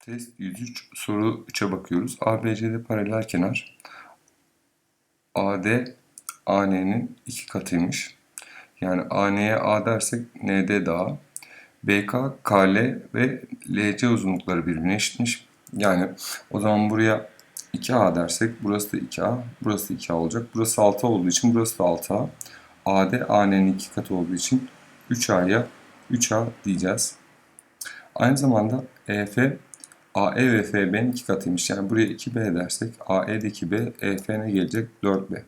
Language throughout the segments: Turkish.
Test 103 soru 3'e bakıyoruz. ABC'de paralel kenar. AD AN'nin iki katıymış. Yani AN'ye A dersek ND de A. BK, KL ve LC uzunlukları birbirine eşitmiş. Yani o zaman buraya 2A dersek burası da 2A, burası da 2A olacak. Burası 6 olduğu için burası da 6A. AD AN'nin iki katı olduğu için 3A'ya 3A diyeceğiz. Aynı zamanda EF AE ve FB'nin iki katıymış. Yani buraya 2B dersek AE de 2B, EF ne gelecek? 4B.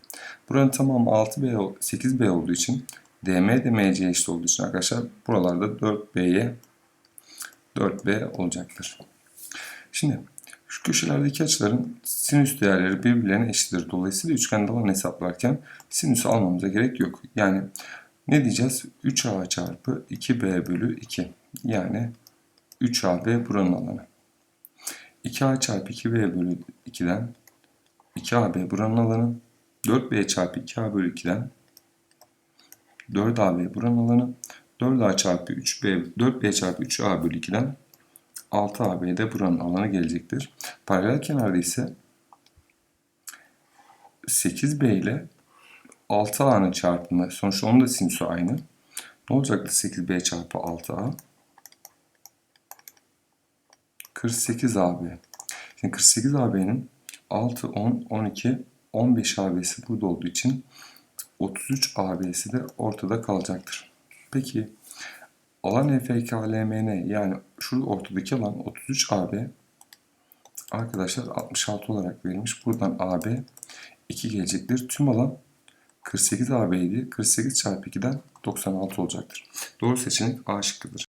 Buranın tamamı 6B, ol- 8B olduğu için DM de MC'ye eşit olduğu için arkadaşlar buralarda 4B'ye 4B olacaktır. Şimdi şu köşelerdeki açıların sinüs değerleri birbirlerine eşittir. Dolayısıyla üçgende alan hesaplarken sinüsü almamıza gerek yok. Yani ne diyeceğiz? 3A çarpı 2B bölü 2. Yani 3AB buranın alanı. 2A çarpı 2B bölü 2'den 2AB buranın alanı. 4B çarpı 2A bölü 2'den 4AB buranın alanı. 4A çarpı 3B, 4B çarpı 3A bölü 2'den 6AB de buranın alanı gelecektir. Paralel kenarda ise 8B ile 6A'nın çarpımı, sonuçta onun da sinüsü aynı. Ne olacaktı 8B çarpı 6A? 48 AB. Şimdi 48 AB'nin 6, 10, 12, 15 AB'si burada olduğu için 33 AB'si de ortada kalacaktır. Peki alan EFKLMN yani şurada ortadaki alan 33 AB arkadaşlar 66 olarak verilmiş. Buradan AB 2 gelecektir. Tüm alan 48 AB idi. 48 çarpı 2'den 96 olacaktır. Doğru seçenek A şıkkıdır.